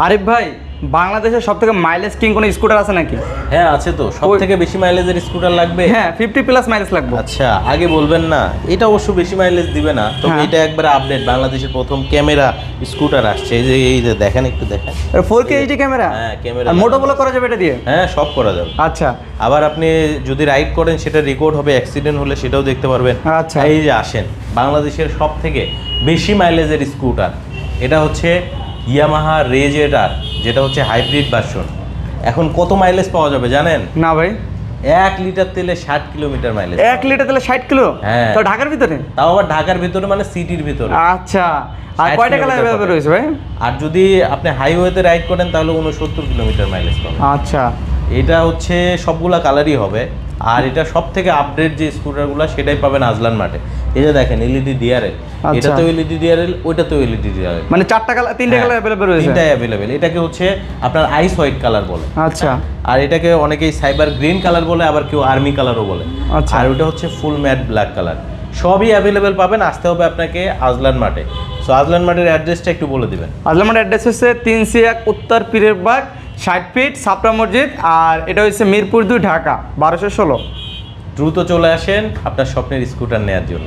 আরিফ ভাই বাংলাদেশের সব থেকে মাইলেজ কিং কোনো স্কুটার আছে নাকি? হ্যাঁ আছে তো। সব থেকে বেশি মাইলেজের স্কুটার লাগবে? হ্যাঁ ফিফটি প্লাস মাইলেজ লাগবে। আচ্ছা আগে বলবেন না। এটা অবশ্য বেশি মাইলেজ দিবে না। তবে হ্যাঁ। এটা একবার আপডেট বাংলাদেশের প্রথম ক্যামেরা স্কুটার আসছে। এই যে এই যে দেখেন একটু দেখেন। ফোর কে এইচডি ক্যামেরা হ্যাঁ, ক্যামেরা মোটো বলো করা যাবে এটা দিয়ে? হ্যাঁ সব করা যাবে। আচ্ছা। আবার আপনি যদি রাইড করেন সেটা রেকর্ড হবে অ্যাক্সিডেন্ট হলে সেটাও দেখতে পারবেন। আচ্ছা। এই যে আসেন। বাংলাদেশের সব থেকে বেশি মাইলেজের স্কুটার এটা হচ্ছে ইয়ামাহা রেজেটার যেটা হচ্ছে হাইব্রিড ভার্সন এখন কত মাইলেজ পাওয়া যাবে জানেন? না ভাই। এক লিটার তেলে ষাট কিলোমিটার মাইলেজ এক লিটার তাহলে ষাট কিলো হ্যাঁ। তো ঢাকার ভিতরে? তাও আবার ঢাকার ভিতরে মানে সিটির ভিতরে। আচ্ছা। আর 60 কয়টা কালার অ্যাভেলেবল রয়েছে ভাই? আর যদি আপনি হাইওয়েতে রাইড করেন তাহলে উনসত্তর কিলোমিটার মাইলেজ পাবেন। আচ্ছা। এটা হচ্ছে সবগুলা কালারই হবে। আর এটা সব থেকে আপডেট যে স্কুটারগুলো সেটাই পাবেন আজলান মাঠে। এই যে দেখেন এলইডি ডিআরএল আচ্ছা। এটাতেও এলইডি ডিআরএল ওইটাতেও এলইডি ডিআরএল মানে চারটা কালার তিনটা কালার অ্যাভেলেবল রয়েছে। তিনটাই অ্যাভেলেবেল এটাকে হচ্ছে আপনার আইস হোয়াইট কালার বলে। আচ্ছা। আর এটাকে অনেকেই সাইবার গ্রিন কালার বলে আবার কেউ আর্মি কালারও বলে। আচ্ছা। আর ওটা হচ্ছে ফুল ম্যাট ব্ল্যাক কালার সবই অ্যাভেলেবেল পাবেন আসতে হবে আপনাকে আজলান মাঠে। সো আজলান মাঠের অ্যাড্রেসটা একটু বলে দিবেন। আজলামার অ্যাড্রেস হচ্ছে তিনশো এক উত্তর পীরের বাগ ষাট ফিট সাপরা মসজিদ আর এটা হচ্ছে মিরপুর দুই ঢাকা বারোশো ষোলো। দ্রুত চলে আসেন আপনার স্বপ্নের স্কুটার নেওয়ার জন্য।